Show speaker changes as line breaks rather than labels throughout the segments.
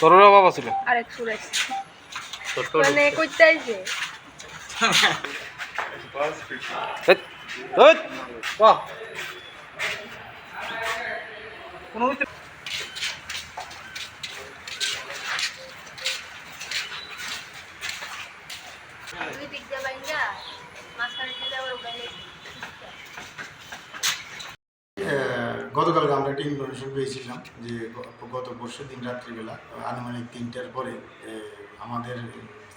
তোরও বাবা ছিল।
আরেক সুরেশ মানে কইতে আইছে?
হেৎ, হেৎ, বাহ। কোনো
দিয়ে
আহ, গতকালকে আমরা একটা ইনফরমেশন পেয়েছিলাম যে গত পরশু দিন রাত্রিবেলা আনুমানিক তিনটার পরে আমাদের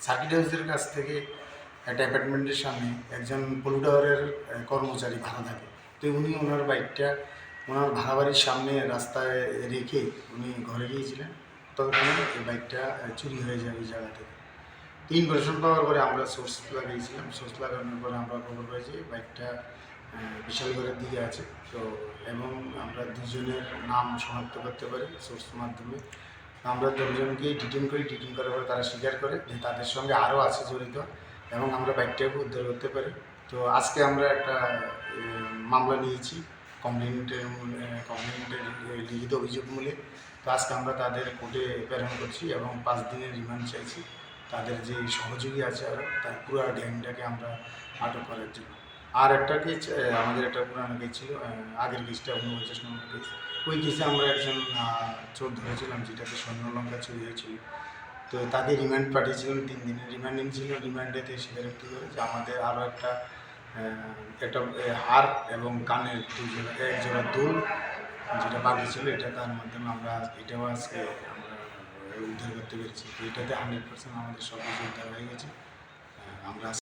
সার্কিট হাউসের কাছ থেকে একটা অ্যাপার্টমেন্টের সামনে একজন পলুটাওয়ারের কর্মচারী ভাড়া থাকে। তো উনি ওনার বাইকটা ওনার ভাড়া বাড়ির সামনে রাস্তায় রেখে উনি ঘরে গিয়েছিলেন। ততক্ষণে এই বাইকটা চুরি হয়ে যায় ওই জায়গা থেকে। ইনফরমেশন পাওয়ার পরে আমরা সোর্স লাগিয়েছিলাম সোর্স লাগানোর পরে আমরা খবর পাইছি বাইকটা আহ, বিশালগড়ের দিকে আছে। তো এবং আমরা দুজনের নাম শনাক্ত করতে পারি সোর্স মাধ্যমে। আমরা দুজনকেই ডিটেন করি ডিটেন করার পরে তারা স্বীকার করে যে তাদের সঙ্গে আরও আছে জড়িত এবং আমরা বাইকটাকে উদ্ধার করতে পারি। তো আজকে আমরা একটা মামলা নিয়েছি কমপ্লেন্টের কমপ্লেন্টের লিখিত অভিযোগ মূলে। তো আজকে আমরা তাদের কোর্টে প্রেরণ করছি এবং পাঁচ দিনের রিমান্ড চাইছি। তাদের যে সহযোগী আছে আরও, তার পুরো গ্যাংটাকে আমরা আটক করার জন্য। আর একটা কেস আমাদের একটা পুরানো কেস ছিল আগের কেসটা উনপঞ্চাশ নম্বর কেস ওই কেসে আমরা একজন চোর ধরেছিলাম যেটাতে স্বর্ণলঙ্কা চুরি হয়েছিল। তো তাকে রিমান্ড পাঠিয়েছিলাম তিন দিনের রিমান্ডিং ছিল রিমান্ডেতে স্বীকারোক্তি করে যে আমাদের আরও একটা একটা হার এবং কানের দুজোড়া এক জোড়া দুল যেটা বাকি ছিল, এটা তার মাধ্যমে আমরা এটাও আজকে আমরা উদ্ধার করতে পেরেছি। এটাতে হান্ড্রেড পার্সেন্ট আমাদের সব কিছু উদ্ধার হয়ে গেছে। আমরা